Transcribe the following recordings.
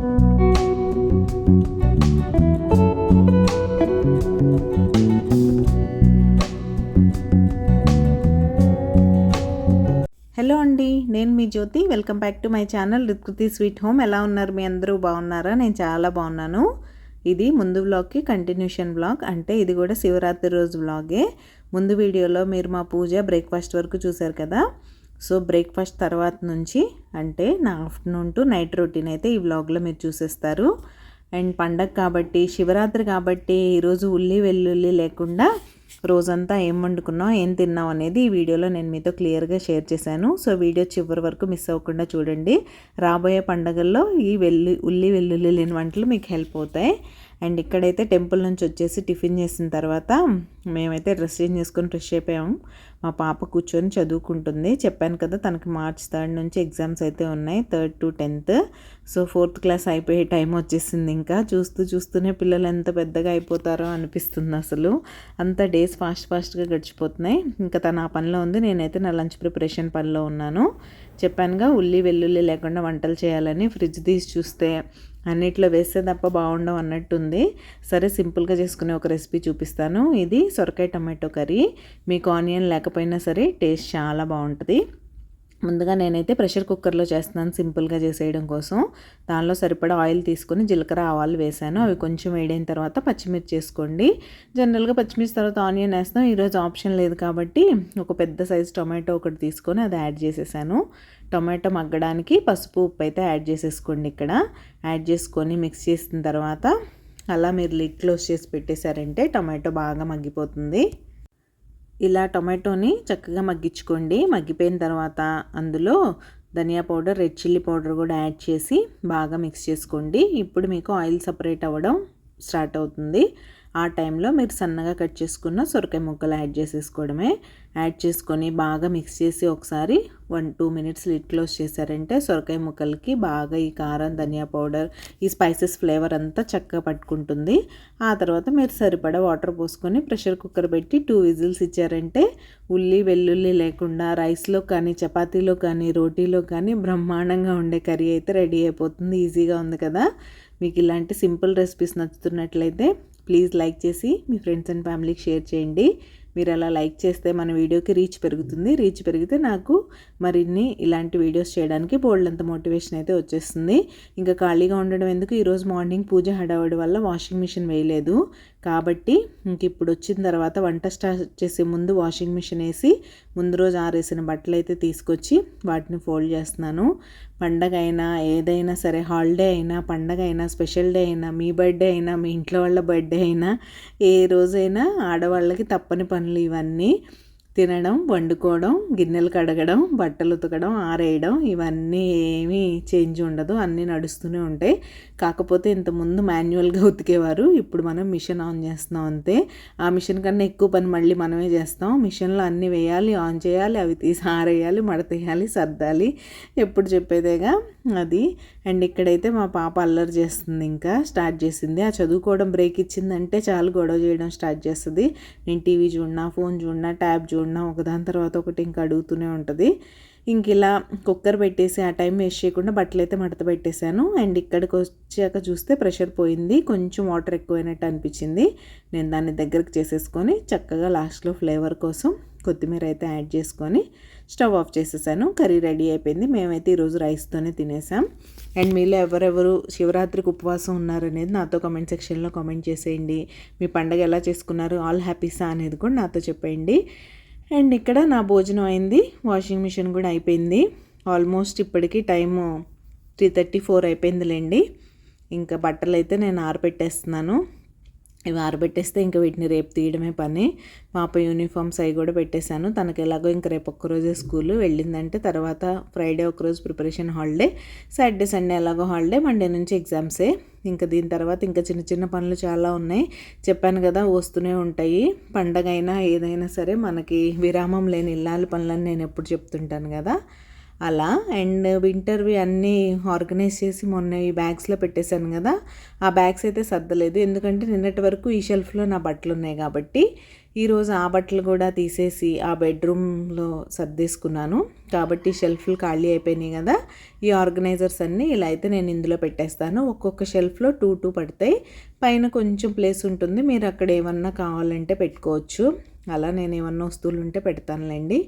Hello అండి నేను మీ Jyothi. Welcome back to my channel Rithkruthi sweet home. ఎలా ఉన్నారు మీ అందరూ? బాగున్నారా? నేను చాలా బాగున్నాను. ఇది ముందు వ్లాగ్కి కంటిన్యూషన్ వ్లాగ్ అంటే ఇది కూడా శివరాత్రి రోజు వ్లాగే ముందు వీడియోలో మీరు మా పూజ బ్రేక్ఫాస్ట్ వరకు చూశారు కదా. సో బ్రేక్ఫాస్ట్ తర్వాత నుంచి అంటే నా ఆఫ్టర్నూన్ టు నైట్ రొటీన్ అయితే ఈ వ్లాగ్లో మీరు చూసేస్తారు. అండ్ పండగ కాబట్టి శివరాత్రి కాబట్టి ఈరోజు ఉల్లి వెల్లుల్లి లేకుండా రోజంతా ఏం వండుకున్నాం ఏం తిన్నాం అనేది ఈ వీడియోలో నేను మీతో క్లియర్గా షేర్ చేశాను. సో వీడియో చివరి వరకు మిస్ అవ్వకుండా చూడండి. రాబోయే పండగల్లో ఈ వెల్లు ఉల్లి వెల్లుల్లి లేని వంటలు మీకు హెల్ప్ అవుతాయి. అండ్ ఇక్కడైతే టెంపుల్ నుంచి వచ్చేసి టిఫిన్ చేసిన తర్వాత మేమైతే డ్రెస్ చేంజ్ చేసుకొని ఫ్రెష్ అయిపోయాము. మా పాప కూర్చొని చదువుకుంటుంది. చెప్పాను కదా తనకి మార్చ్ థర్డ్ నుంచి ఎగ్జామ్స్ అయితే ఉన్నాయి third to tenth. So fourth class అయిపోయే టైం వచ్చేసింది ఇంకా. చూస్తూ చూస్తూనే పిల్లలు ఎంత పెద్దగా అయిపోతారో అనిపిస్తుంది అసలు. అంత డేస్ ఫాస్ట్ ఫాస్ట్గా గడిచిపోతున్నాయి. ఇంకా తన ఆ పనిలో ఉంది. నేనైతే నా లంచ్ ప్రిపరేషన్ పనిలో ఉన్నాను. చెప్పానుగా ఉల్లి వెల్లుల్లి లేకుండా వంటలు చేయాలని ఫ్రిడ్జ్ తీసి చూస్తే అన్నిట్లో వేస్తే తప్ప బాగుండవు అన్నట్టుంది. సరే సింపుల్గా చేసుకునే ఒక రెసిపీ చూపిస్తాను. ఇది సొరకాయ టమాటో కర్రీ. మీకు ఆనియన్ లేక లేకపోయినా సరే టేస్ట్ చాలా బాగుంటుంది. ముందుగా నేనైతే ప్రెషర్ కుక్కర్లో చేస్తున్నాను సింపుల్గా చేసేయడం కోసం. దానిలో సరిపడా ఆయిల్ తీసుకొని జీలకర్ర ఆవాలు వేసాను. అవి కొంచెం వేడైన తర్వాత పచ్చిమిర్చి వేసుకోండి జనరల్గా పచ్చిమిర్చి తర్వాత ఆనియన్ వేస్తాం ఈరోజు ఆప్షన్ లేదు కాబట్టి ఒక పెద్ద సైజు టొమాటో ఒకటి తీసుకొని అది యాడ్ చేసేసాను. టొమాటో మగ్గడానికి పసుపు ఉప్పు అయితే యాడ్ చేసేసుకోండి ఇక్కడ. యాడ్ చేసుకొని మిక్స్ చేసిన తర్వాత అలా మీరు లిడ్ క్లోజ్ చేసి పెట్టేశారంటే టొమాటో బాగా మగ్గిపోతుంది. ఇలా టొమాటోని చక్కగా మగ్గించుకోండి. మగ్గిపోయిన తర్వాత అందులో ధనియా పౌడర్ రెడ్ చిల్లీ పౌడర్ కూడా యాడ్ చేసి బాగా మిక్స్ చేసుకోండి. ఇప్పుడు మీకు ఆయిల్ సపరేట్ అవ్వడం స్టార్ట్ అవుతుంది. ఆ టైంలో మీరు సన్నగా కట్ చేసుకున్న సొరకాయ ముక్కలు యాడ్ చేసేసుకోవడమే. యాడ్ చేసుకొని బాగా మిక్స్ చేసి ఒకసారి one two minutes lid close చేశారంటే సొరకాయ ముక్కలకి బాగా ఈ కారం ధనియా పౌడర్ ఈ స్పైసెస్ ఫ్లేవర్ అంతా చక్కగా పట్టుకుంటుంది. ఆ తర్వాత మీరు సరిపడా వాటర్ పోసుకొని ప్రెషర్ కుక్కర్ పెట్టి టూ విజిల్స్ ఇచ్చారంటే ఉల్లి వెల్లుల్లి లేకుండా రైస్లో కానీ చపాతీలో కానీ రోటీలో కానీ బ్రహ్మాండంగా ఉండే కర్రీ అయితే రెడీ అయిపోతుంది. ఈజీగా ఉంది కదా. మీకు ఇలాంటి సింపుల్ రెసిపీస్ నచ్చుతున్నట్లయితే ప్లీజ్ లైక్ చేసి మీ ఫ్రెండ్స్ అండ్ ఫ్యామిలీకి షేర్ చేయండి. మీరు అలా లైక్ చేస్తే మన వీడియోకి రీచ్ పెరుగుతుంది. రీచ్ పెరిగితే నాకు మరిన్ని ఇలాంటి వీడియోస్ చేయడానికి బోల్డ్ మోటివేషన్ అయితే వచ్చేస్తుంది. ఇంకా ఖాళీగా ఉండడం ఎందుకు? ఈరోజు మార్నింగ్ పూజ హడావడి వల్ల వాషింగ్ మిషన్ వేయలేదు. కాబట్టి ఇంక ఇప్పుడు వచ్చిన తర్వాత వంట స్టార్ట్ చేసే ముందు వాషింగ్ మిషన్ వేసి ముందు రోజు ఆరేసిన బట్టలు అయితే తీసుకొచ్చి వాటిని ఫోల్డ్ చేస్తున్నాను. పండగ అయినా ఏదైనా సరే హాలిడే అయినా పండగ అయినా స్పెషల్ డే అయినా మీ బర్త్డే అయినా మీ ఇంట్లో వాళ్ళ బర్త్డే అయినా ఏ రోజైనా ఆడవాళ్ళకి తప్పని పనులు ఇవన్నీ తినడం వండుకోవడం గిన్నెలు కడగడం బట్టలు ఉతకడం ఆరేయడం ఇవన్నీ ఏమీ చేంజ్ ఉండదు. అన్నీ నడుస్తూనే ఉంటాయి. కాకపోతే ఇంతకుముందు మాన్యువల్గా ఉతికేవారు. ఇప్పుడు మనం మిషన్ ఆన్ చేస్తున్నాం అంతే. ఆ మిషన్ కన్నా ఎక్కువ పని మళ్ళీ మనమే చేస్తాం. మిషన్లో అన్నీ వేయాలి ఆన్ చేయాలి అవి తీసి ఆరేయాలి మడతేయాలి సర్దాలి. ఎప్పుడు చెప్పేదేగా? అది. అండ్ ఇక్కడైతే మా పాప అల్లరి చేస్తుంది ఇంకా స్టార్ట్ చేసింది. ఆ చదువుకోవడం బ్రేక్ ఇచ్చిందంటే చాలు గొడవ చేయడం స్టార్ట్ చేస్తుంది. నేను టీవీ చూడనా ఫోన్ చూడనా ట్యాబ్ చూడనా ఒకదాని తర్వాత ఒకటి ఇంకా అడుగుతూనే ఉంటుంది. ఇంక ఇలా కుక్కర్ పెట్టేసి ఆ టైం వేస్ట్ చేయకుండా బట్టలు అయితే మడత పెట్టేశాను. అండ్ ఇక్కడికి వచ్చాక చూస్తే ప్రెషర్ పోయింది. కొంచెం వాటర్ ఎక్కువైనట్టు అనిపించింది. నేను దాన్ని దగ్గరకు చేసేసుకొని చక్కగా లాస్ట్లో ఫ్లేవర్ కోసం కొత్తిమీర అయితే యాడ్ చేసుకొని స్టవ్ ఆఫ్ చేసేసాను. కర్రీ రెడీ అయిపోయింది. మేమైతే ఈరోజు రైస్తోనే తినేసాం. అండ్ మీలో ఎవరెవరు శివరాత్రికి ఉపవాసం ఉన్నారనేది నాతో కమెంట్ సెక్షన్లో కామెంట్ చేసేయండి. మీ పండగ ఎలా చేసుకున్నారు? ఆల్ హ్యాపీసా అనేది కూడా నాతో చెప్పేయండి. అండ్ ఇక్కడ నా భోజనం అయింది. వాషింగ్ మిషన్ కూడా అయిపోయింది. ఆల్మోస్ట్ ఇప్పటికి టైము త్రీ థర్టీ ఫోర్ అయిపోయిందిలేండి. ఇంకా బట్టలు అయితే నేను ఆరబెట్టేస్తున్నాను ఇవి ఆరబెట్టేస్తే ఇంకా వీటిని రేపు తీయడమే పని. పాప యూనిఫామ్స్ అవి కూడా పెట్టేశాను. తనకి ఎలాగో ఇంకా రేపు ఒక్కరోజే స్కూల్ వెళ్ళిందంటే తర్వాత ఫ్రైడే ఒకరోజు ప్రిపరేషన్ హాలిడే సాటర్డే సండే ఎలాగో హాలిడే మండే నుంచి ఎగ్జామ్సే. ఇంకా దీని తర్వాత ఇంకా చిన్న చిన్న పనులు చాలా ఉన్నాయి. చెప్పాను కదా వస్తూనే ఉంటాయి. పండగ అయినా ఏదైనా సరే మనకి విరామం లేని ఇల్లాలి పనులని నేను ఎప్పుడు చెప్తుంటాను కదా. అలా అండ్ వింటర్వి అన్నీ ఆర్గనైజ్ చేసి మొన్న ఈ బ్యాగ్స్లో పెట్టేశాను కదా. ఆ బ్యాగ్స్ అయితే సర్దలేదు. ఎందుకంటే నిన్నటి వరకు ఈ షెల్ఫ్లో నా బట్టలు ఉన్నాయి కాబట్టి ఈరోజు ఆ బట్టలు కూడా తీసేసి ఆ బెడ్రూమ్లో సర్దేసుకున్నాను. కాబట్టి షెల్ఫ్లు ఖాళీ అయిపోయినాయి కదా. ఈ ఆర్గనైజర్స్ అన్నీ ఇలా అయితే నేను ఇందులో పెట్టేస్తాను. ఒక్కొక్క షెల్ఫ్లో టూ టూ పడతాయి. పైన కొంచెం ప్లేస్ ఉంటుంది. మీరు అక్కడ ఏమన్నా కావాలంటే పెట్టుకోవచ్చు. అలా నేను ఏమన్నా వస్తువులు ఉంటే పెడతానులేండి.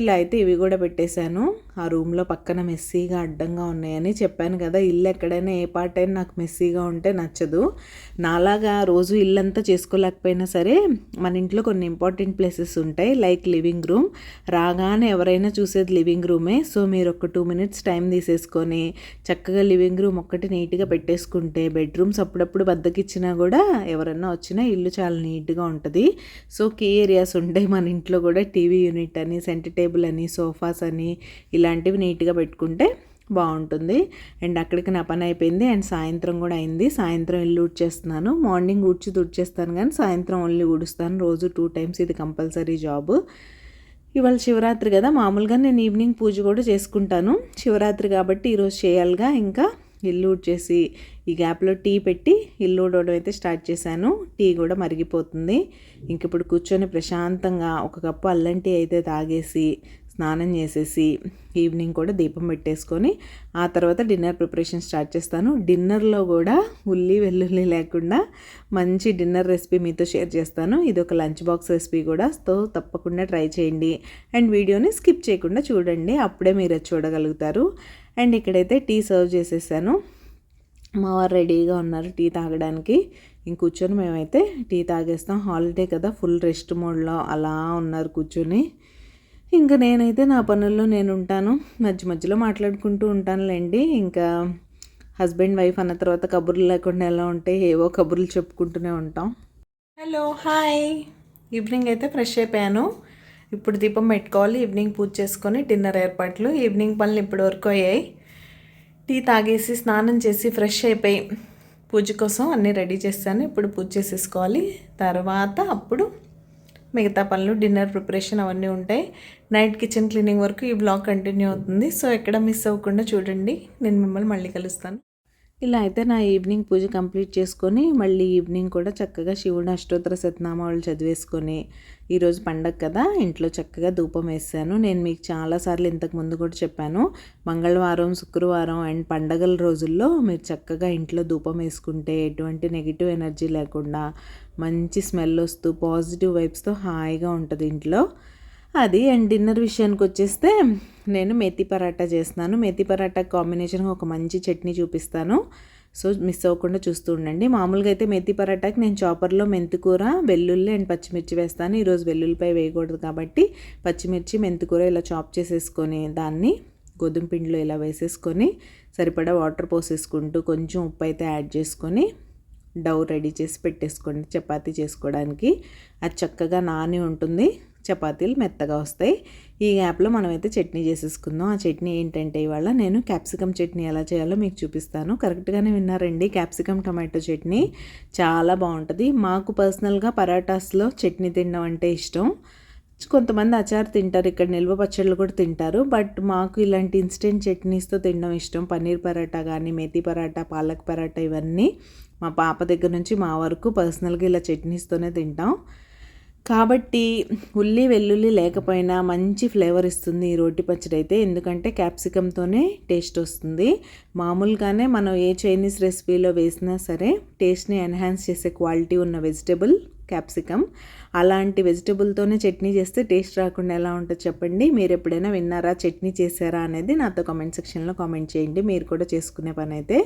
ఇలా అయితే ఇవి కూడా పెట్టేశాను. ఆ రూమ్లో పక్కన మెస్సీగా అడ్డంగా ఉన్నాయని చెప్పాను కదా ఇల్లు ఎక్కడైనా ఏ పార్ట్ అయినా నాకు మెస్సీగా ఉంటే నచ్చదు. నాలాగా రోజు ఇల్లంతా చేసుకోలేకపోయినా సరే మన ఇంట్లో కొన్ని ఇంపార్టెంట్ ప్లేసెస్ ఉంటాయి లైక్ లివింగ్ రూమ్. రాగానే ఎవరైనా చూసేది లివింగ్ రూమే. సో మీరు ఒక టూ మినిట్స్ టైం తీసేసుకొని చక్కగా లివింగ్ రూమ్ ఒక్కటి నీట్గా పెట్టేసుకుంటే బెడ్రూమ్స్ అప్పుడప్పుడు బద్దకిచ్చినా కూడా ఎవరన్నా వచ్చినా ఇల్లు చాలా నీట్గా ఉంటుంది. సో కీ ఏరియాస్ ఉంటాయి మన ఇంట్లో కూడా టీవీ యూనిట్ అని సెంటర్ టేబుల్ టేబుల్ అని సోఫాస్ అని ఇలాంటివి నీట్గా పెట్టుకుంటే బాగుంటుంది. అండ్ అక్కడికి నా పని అయిపోయింది. అండ్ సాయంత్రం కూడా అయింది. సాయంత్రం ఇల్లు ఊడ్చేస్తున్నాను. మార్నింగ్ ఊడ్చి తుడిచేస్తాను కానీ సాయంత్రం ఓన్లీ ఊడుస్తాను. రోజు టూ టైమ్స్ ఇది కంపల్సరీ జాబ్. ఇవాళ శివరాత్రి కదా. మామూలుగా నేను ఈవినింగ్ పూజ కూడా చేసుకుంటాను. శివరాత్రి కాబట్టి ఈరోజు చేయాలిగా. ఇంకా ఇల్లు ఊడ్చేసి ఈ గ్యాప్లో టీ పెట్టి ఇల్లు ఊడవడం అయితే స్టార్ట్ చేశాను. టీ కూడా మరిగిపోతుంది. ఇంక ఇప్పుడు కూర్చొని ప్రశాంతంగా ఒక కప్పు అల్లం టీ అయితే తాగేసి స్నానం చేసేసి ఈవినింగ్ కూడా దీపం పెట్టేసుకొని ఆ తర్వాత డిన్నర్ ప్రిపరేషన్ స్టార్ట్ చేస్తాను. డిన్నర్లో కూడా ఉల్లి వెల్లుల్లి లేకుండా మంచి డిన్నర్ రెసిపీ మీతో షేర్ చేస్తాను. ఇది ఒక లంచ్ బాక్స్ రెసిపీ కూడా. తో తప్పకుండా ట్రై చేయండి. అండ్ వీడియోని స్కిప్ చేయకుండా చూడండి. అప్పుడే మీరు చూడగలుగుతారు. అండ్ ఇక్కడైతే టీ సర్వ్ చేసేసాను. మా వారు రెడీగా ఉన్నారు టీ తాగడానికి. ఇంక కూర్చొని మేమైతే టీ తాగేస్తాం. హాలిడే కదా ఫుల్ రెస్ట్ మోడ్లో అలా ఉన్నారు కూర్చొని. ఇంకా నేనైతే నా పనుల్లో నేను ఉంటాను. మధ్య మధ్యలో మాట్లాడుకుంటూ ఉంటానులేండి. ఇంకా హస్బెండ్ వైఫ్ అన్న తర్వాత కబుర్లు లేకుండా ఎలా ఉంటాయి ఏవో కబుర్లు చెప్పుకుంటూనే ఉంటాం. హలో హాయ్ ఈవినింగ్ అయితే ఫ్రెష్ అయిపోయాను. ఇప్పుడు దీపం పెట్టుకోవాలి ఈవినింగ్ పూజ చేసుకొని డిన్నర్ ఏర్పాట్లు. ఈవినింగ్ పనులు ఇప్పటి వరకు అయ్యాయి. టీ తాగేసి స్నానం చేసి ఫ్రెష్ అయిపోయి పూజ కోసం అన్నీ రెడీ చేస్తాను ఇప్పుడు పూజ చేసేసుకోవాలి. తర్వాత అప్పుడు మిగతా పనులు డిన్నర్ ప్రిపరేషన్ అవన్నీ ఉంటాయి. నైట్ కిచెన్ క్లీనింగ్ వరకు ఈ బ్లాగ్ కంటిన్యూ అవుతుంది. సో ఎక్కడ మిస్ అవ్వకుండా చూడండి. నేను మిమ్మల్ని మళ్ళీ కలుస్తాను. ఇలా అయితే నా ఈవినింగ్ పూజ కంప్లీట్ చేసుకొని మళ్ళీ ఈవినింగ్ కూడా చక్కగా శివుడు అష్టోత్తర సత్నామాలు చదివేసుకొని ఈరోజు పండగ కదా ఇంట్లో చక్కగా ధూపం వేసాను. నేను మీకు చాలాసార్లు ఇంతకు ముందు కూడా చెప్పాను మంగళవారం శుక్రవారం అండ్ పండగల రోజుల్లో మీరు చక్కగా ఇంట్లో ధూపం వేసుకుంటే ఎటువంటి నెగిటివ్ ఎనర్జీ లేకుండా మంచి స్మెల్ వస్తూ పాజిటివ్ వైబ్స్తో హాయిగా ఉంటుంది ఇంట్లో. అది అండ్ డిన్నర్ విషయానికి వచ్చేస్తే నేను మెతి పరాటా చేస్తున్నాను. మెతి పరాటా కాంబినేషన్గా ఒక మంచి చట్నీ చూపిస్తాను. సో మిస్ అవ్వకుండా చూస్తూ ఉండండి. మామూలుగా అయితే మెతి పరాటాకి నేను చాపర్లో మెంతికూర వెల్లుల్లి అండ్ పచ్చిమిర్చి వేస్తాను. ఈరోజు వెల్లుల్లిపై వేయకూడదు కాబట్టి పచ్చిమిర్చి మెంతికూర ఇలా చాప్ చేసేసుకొని దాన్ని గోధుమ పిండిలో ఇలా వేసేసుకొని సరిపడా వాటర్ పోసేసుకుంటూ కొంచెం ఉప్పు అయితే యాడ్ చేసుకొని డవ్ రెడీ చేసి పెట్టేసుకోండి చపాతీ చేసుకోవడానికి. అది చక్కగా నాని ఉంటుంది. చపాతీలు మెత్తగా వస్తాయి. ఈ యాప్లో మనమైతే చట్నీ చేసేసుకుందాం. ఆ చట్నీ ఏంటంటే ఇవాళ నేను క్యాప్సికమ్ చట్నీ ఎలా చేయాలో మీకు చూపిస్తాను. కరెక్ట్గానే విన్నారండి. క్యాప్సికమ్ టమాటో చట్నీ చాలా బాగుంటుంది. మాకు పర్సనల్గా పరాటాస్లో చట్నీ తినడం అంటే ఇష్టం. కొంతమంది అచార్ తింటారు. ఇక్కడ నిల్వ పచ్చళ్ళు కూడా తింటారు. బట్ మాకు ఇలాంటి ఇన్స్టెంట్ చట్నీస్తో తినడం ఇష్టం. పన్నీర్ పరాటా కానీ మెతి పరాటా పాలక్ పరాటా ఇవన్నీ మా పాప దగ్గర నుంచి మా వరకు పర్సనల్గా ఇలా చట్నీస్తోనే తింటాం. కాబట్టి ఉల్లి వెల్లుల్లి లేకపోయినా మంచి ఫ్లేవర్ ఇస్తుంది ఈ రోటి పచ్చడి అయితే. ఎందుకంటే క్యాప్సికంతోనే టేస్ట్ వస్తుంది. మామూలుగానే మనం ఏ చైనీస్ రెసిపీలో వేసినా సరే టేస్ట్ని ఎన్హాన్స్ చేసే క్వాలిటీ ఉన్న వెజిటేబుల్ క్యాప్సికమ్. అలాంటి వెజిటబుల్తోనే చట్నీ చేస్తే టేస్ట్ రాకుండా ఎలా ఉంటుందో చెప్పండి. మీరు ఎప్పుడైనా విన్నారా చట్నీ చేశారా అనేది నాతో కామెంట్ సెక్షన్లో కామెంట్ చేయండి. మీరు కూడా చేసుకునే పని అయితే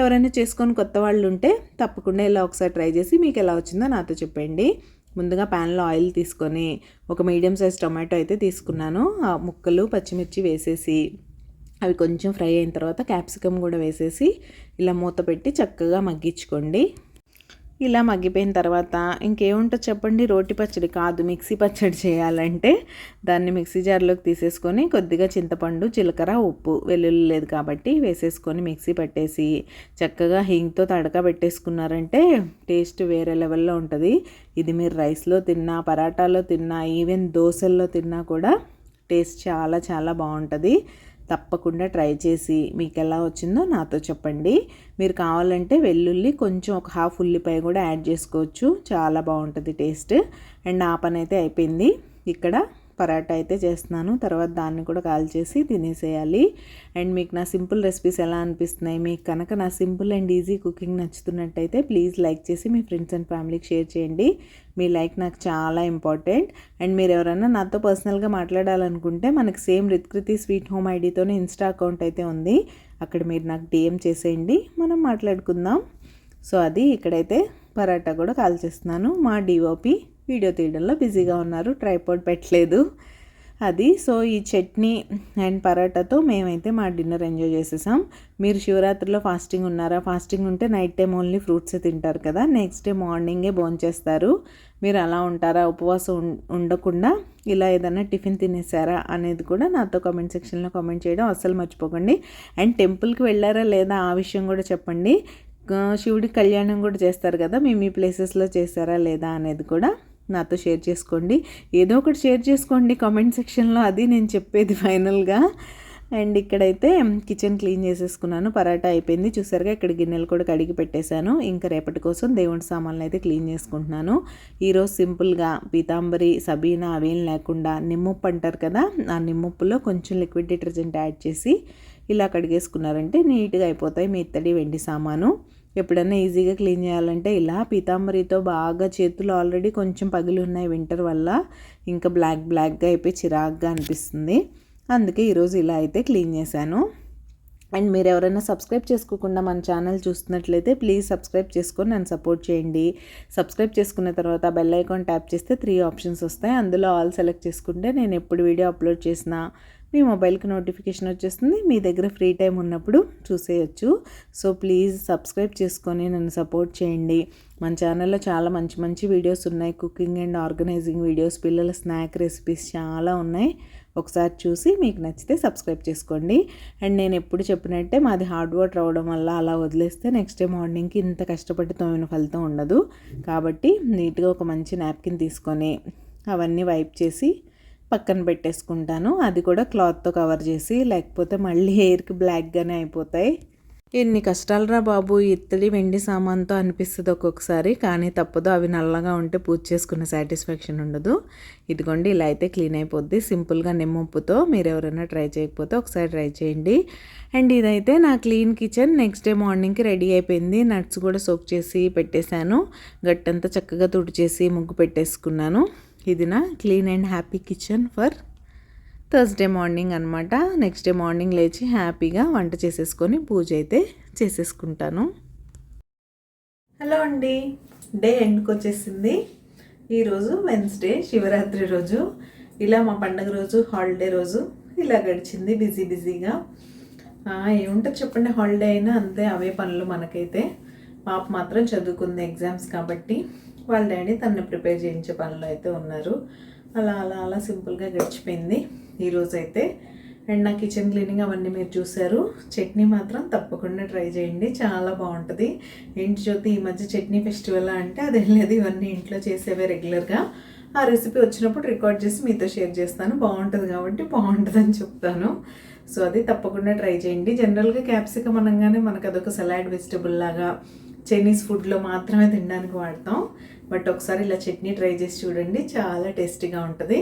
ఎవరైనా చేసుకొని కొత్త వాళ్ళు ఉంటే తప్పకుండా ఇలా ఒకసారి ట్రై చేసి మీకు ఎలా వచ్చిందో నాతో చెప్పండి. ముందుగా ప్యాన్లో ఆయిల్ తీసుకొని ఒక మీడియం సైజ్ టొమాటో అయితే తీసుకున్నాను. ఆ ముక్కలు పచ్చిమిర్చి వేసేసి అవి కొంచెం ఫ్రై అయిన తర్వాత క్యాప్సికమ్ కూడా వేసేసి ఇలా మూత పెట్టి చక్కగా మగ్గించుకోండి. ఇలా మగ్గిపోయిన తర్వాత ఇంకేముంటుంది చెప్పండి? రోటి పచ్చడి కాదు. మిక్సీ పచ్చడి చేయాలంటే దాన్ని మిక్సీ జార్లోకి తీసేసుకొని కొద్దిగా చింతపండు జీలకర్ర ఉప్పు వెల్లుల్లి లేదు కాబట్టి వేసేసుకొని మిక్సీ పట్టేసి చక్కగా హింగ్తో తడక పెట్టేసుకున్నారంటే టేస్ట్ వేరే లెవెల్లో ఉంటుంది. ఇది మీరు రైస్లో తిన్నా పరాటాలో తిన్నా ఈవెన్ దోశల్లో తిన్నా కూడా టేస్ట్ చాలా చాలా బాగుంటుంది. తప్పకుండా ట్రై చేసి మీకు ఎలా వచ్చిందో నాతో చెప్పండి. మీరు కావాలంటే వెల్లుల్లి కొంచెం ఒక హాఫ్ ఉల్లిపాయ కూడా యాడ్ చేసుకోవచ్చు. చాలా బాగుంటుంది టేస్ట్. అండ్ ఆ పని అయితే అయిపోయింది. ఇక్కడ పరాటా అయితే చేస్తున్నాను. తర్వాత దాన్ని కూడా కాల్ చేసి తినేసేయాలి. అండ్ మీకు నా సింపుల్ రెసిపీస్ ఎలా అనిపిస్తున్నాయి? మీకు కనుక నా సింపుల్ అండ్ ఈజీ కుకింగ్ నచ్చుతున్నట్టయితే ప్లీజ్ లైక్ చేసి మీ ఫ్రెండ్స్ అండ్ ఫ్యామిలీకి షేర్ చేయండి. మీ లైక్ నాకు చాలా ఇంపార్టెంట్. అండ్ మీరు ఎవరైనా నాతో పర్సనల్గా మాట్లాడాలనుకుంటే మనకి సేమ్ రిత్కృతి స్వీట్ హోమ్ ఐడితోనే ఇన్స్టా అకౌంట్ అయితే ఉంది. అక్కడ మీరు నాకు డిఎం చేసేయండి. మనం మాట్లాడుకుందాం. సో అది ఇక్కడైతే పరాటా కూడా కాల్ చేస్తున్నాను మా డిఓపి వీడియో తీయడంలో బిజీగా ఉన్నారు ట్రైపాడ్ పెట్టలేదు. అది సో ఈ చట్నీ అండ్ పరాటాతో మేమైతే మా డిన్నర్ ఎంజాయ్ చేసేసాం. మీరు శివరాత్రిలో ఫాస్టింగ్ ఉన్నారా? ఫాస్టింగ్ ఉంటే నైట్ టైం ఓన్లీ ఫ్రూట్స్ తింటారు కదా నెక్స్ట్ డే మార్నింగే భోంచేస్తారు మీరు అలా ఉంటారా? ఉపవాసం ఉండకుండా ఇలా ఏదైనా టిఫిన్ తినేసారా అనేది కూడా నాతో కామెంట్ సెక్షన్లో కామెంట్ చేయడం అస్సలు మర్చిపోకండి. అండ్ టెంపుల్కి వెళ్ళారా లేదా ఆ విషయం కూడా చెప్పండి. శివుడి కళ్యాణం కూడా చేస్తారు కదా మేము ఈ ప్లేసెస్లో చేశారా లేదా అనేది కూడా నాతో షేర్ చేసుకోండి. ఏదో ఒకటి షేర్ చేసుకోండి కామెంట్ సెక్షన్లో. అది నేను చెప్పేది ఫైనల్గా. అండ్ ఇక్కడైతే కిచెన్ క్లీన్ చేసేసుకున్నాను. పరాటా అయిపోయింది. చూసారుగా ఇక్కడ గిన్నెలు కూడా కడిగి పెట్టేశాను. ఇంకా రేపటి కోసం దేవుడి సామాన్లు అయితే క్లీన్ చేసుకుంటున్నాను. ఈరోజు సింపుల్గా పీతాంబరి సబీనా అవేం లేకుండా నిమ్మప్పు అంటారు కదా ఆ నిమ్మప్పులో కొంచెం లిక్విడ్ డిటర్జెంట్ యాడ్ చేసి ఇలా కడిగేసుకున్నారంటే నీట్గా అయిపోతాయి మీ ఇత్తడి వెండి సామాను. ఎప్పుడైనా ఈజీగా క్లీన్ చేయాలంటే ఇలా పీతాంబరితో బాగా చేతులు ఆల్రెడీ కొంచెం పగిలి ఉన్నాయి వింటర్ వల్ల. ఇంకా బ్లాక్ బ్లాక్గా అయిపోయి చిరాగ్గా అనిపిస్తుంది. అందుకే ఈరోజు ఇలా అయితే క్లీన్ చేశాను. అండ్ మీరు ఎవరైనా సబ్స్క్రైబ్ చేసుకోకుండా మన ఛానల్ చూస్తున్నట్లయితే ప్లీజ్ సబ్స్క్రైబ్ చేసుకొని నన్ను సపోర్ట్ చేయండి. సబ్స్క్రైబ్ చేసుకున్న తర్వాత బెల్ ఐకాన్ ట్యాప్ చేస్తే త్రీ ఆప్షన్స్ వస్తాయి. అందులో ఆల్ సెలెక్ట్ చేసుకుంటే నేను ఎప్పుడు వీడియో అప్లోడ్ చేసినా మీ మొబైల్కి నోటిఫికేషన్ వచ్చేస్తుంది. మీ దగ్గర ఫ్రీ టైం ఉన్నప్పుడు చూసేయచ్చు. సో ప్లీజ్ సబ్స్క్రైబ్ చేసుకొని నన్ను సపోర్ట్ చేయండి. మన ఛానల్లో చాలా మంచి మంచి వీడియోస్ ఉన్నాయి. కుకింగ్ అండ్ ఆర్గనైజింగ్ వీడియోస్ పిల్లల స్నాక్ రెసిపీస్ చాలా ఉన్నాయి. ఒకసారి చూసి మీకు నచ్చితే సబ్స్క్రైబ్ చేసుకోండి. అండ్ నేను ఎప్పుడు చెప్పినట్టే మాది హార్డ్ వర్క్ రావడం వల్ల అలా వదిలేస్తే నెక్స్ట్ డే మార్నింగ్కి ఇంత కష్టపడి తోమిన ఫలితం ఉండదు. కాబట్టి నీట్గా ఒక మంచి నాప్కిన్ తీసుకొని అవన్నీ వైప్ చేసి పక్కన పెట్టేసుకుంటాను. అది కూడా క్లాత్తో కవర్ చేసి లేకపోతే మళ్ళీ హెయిర్కి బ్లాక్గానే అయిపోతాయి. ఎన్ని కష్టాలరా బాబు ఇత్తడి వెండి సామాన్తో అనిపిస్తుంది ఒక్కొక్కసారి కానీ తప్పదు అవి నల్లగా ఉంటే పూజ చేసుకునే సాటిస్ఫాక్షన్ ఉండదు. ఇదిగోండి ఇలా అయితే క్లీన్ అయిపోద్ది. సింపుల్గా నిమ్మప్పుతో మీరు ఎవరైనా ట్రై చేయకపోతే ఒకసారి ట్రై చేయండి. అండ్ ఇదైతే నా క్లీన్ కిచెన్. నెక్స్ట్ డే మార్నింగ్కి రెడీ అయిపోయింది. నట్స్ కూడా సోక్ చేసి పెట్టేశాను. గట్టంతా చక్కగా తుడిచేసి ముగ్గు పెట్టేసుకున్నాను. ఇది నా clean and happy kitchen for Thursday morning అనమాట నెక్స్ట్ డే మార్నింగ్ లేచి హ్యాపీగా వంట చేసేసుకొని పూజ అయితే చేసేసుకుంటాను. హలో అండి. డే ఎండ్కి వచ్చేసింది. ఈరోజు వెన్స్డే శివరాత్రి రోజు. ఇలా మా పండగ రోజు హాలిడే రోజు ఇలా గడిచింది బిజీ బిజీగా. ఏముంటుంది చెప్పండి హాలిడే అయినా అంతే అవే పనులు మనకైతే. పాప మాత్రం చదువుకుంది ఎగ్జామ్స్ కాబట్టి. వాళ్ళ డాడీ తనని ప్రిపేర్ చేయించే పనులు అయితే ఉన్నారు. అలా అలా అలా సింపుల్గా గడిచిపోయింది ఈరోజు అయితే అండ్ నా కిచెన్ క్లీనింగ్ అవన్నీ మీరు చూసారు చట్నీ మాత్రం తప్పకుండా ట్రై చేయండి. చాలా బాగుంటుంది. ఏంటి జ్యోతి ఈ మధ్య చట్నీ ఫెస్టివల్ అంటే అది లేదు. ఇవన్నీ ఇంట్లో చేసేవే రెగ్యులర్గా. ఆ రెసిపీ వచ్చినప్పుడు రికార్డ్ చేసి మీతో షేర్ చేస్తాను. బాగుంటుంది కాబట్టి బాగుంటుందని చెప్తాను. సో అది తప్పకుండా ట్రై చేయండి. జనరల్గా క్యాప్సికమ్ అనగానే మనకు అదొక సలాడ్ వెజిటబుల్ లాగా చైనీస్ ఫుడ్లో మాత్రమే తినడానికి వాడతాం. బట్ ఒకసారి ఇలా చట్నీ ట్రై చేసి చూడండి చాలా టేస్టీగా ఉంటుంది.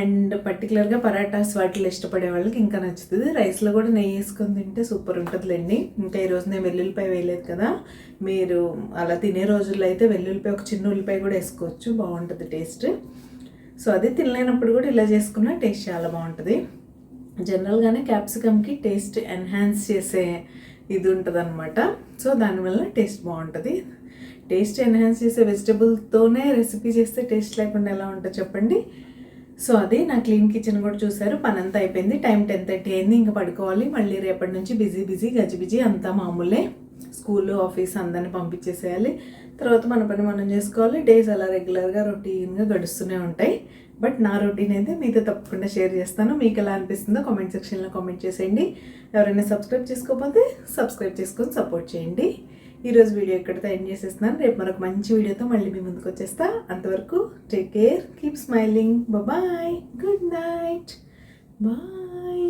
అండ్ పర్టికులర్గా పరాటాస్ వాటిలో ఇష్టపడే వాళ్ళకి ఇంకా నచ్చుతుంది. రైస్లో కూడా నెయ్యి వేసుకొని తింటే సూపర్ ఉంటుందిలేండి. ఇంకా ఈరోజు నేను వెల్లుల్లిపాయ వేయలేదు కదా మీరు అలా తినే రోజుల్లో అయితే వెల్లుల్లిపాయ ఒక చిన్న ఉల్లిపాయ కూడా వేసుకోవచ్చు. బాగుంటుంది టేస్ట్. సో అది తినలేనప్పుడు కూడా ఇలా చేసుకున్న టేస్ట్ చాలా బాగుంటుంది. జనరల్గానే క్యాప్సికమ్కి టేస్ట్ ఎన్హాన్స్ చేసే ఇది ఉంటుంది అనమాట సో దానివల్ల టేస్ట్ బాగుంటుంది. టేస్ట్ ఎన్హాన్స్ చేసే వెజిటబుల్తోనే రెసిపీ చేస్తే టేస్ట్ లేకుండా ఎలా ఉంటుందో చెప్పండి. సో అది నా క్లీన్ కిచెన్ కూడా చూసారు పని అంతా అయిపోయింది. టైం టెన్ థర్టీ అయింది. ఇంకా పడుకోవాలి. మళ్ళీ రేపటి నుంచి బిజీ బిజీ గజిబిజీ అంతా మామూలే. స్కూల్ ఆఫీస్ అందరిని పంపించేసేయాలి. తర్వాత మన పని మనం చేసుకోవాలి. డేస్ అలా రెగ్యులర్గా రొటీన్గా గడుస్తూనే ఉంటాయి. బట్ నా రొటీన్ అయితే మీతో తప్పకుండా షేర్ చేస్తాను. మీకు ఎలా అనిపిస్తుందో కామెంట్ సెక్షన్లో కామెంట్ చేసేయండి. ఎవరైనా సబ్స్క్రైబ్ చేసుకోకపోతే సబ్స్క్రైబ్ చేసుకొని సపోర్ట్ చేయండి. ఈరోజు వీడియో ఇక్కడితో ఎండ్ చేసేస్తున్నాను. రేపు మరొక మంచి వీడియోతో మళ్ళీ మీ ముందుకు వచ్చేస్తా. అంతవరకు take care keep smiling bye good night bye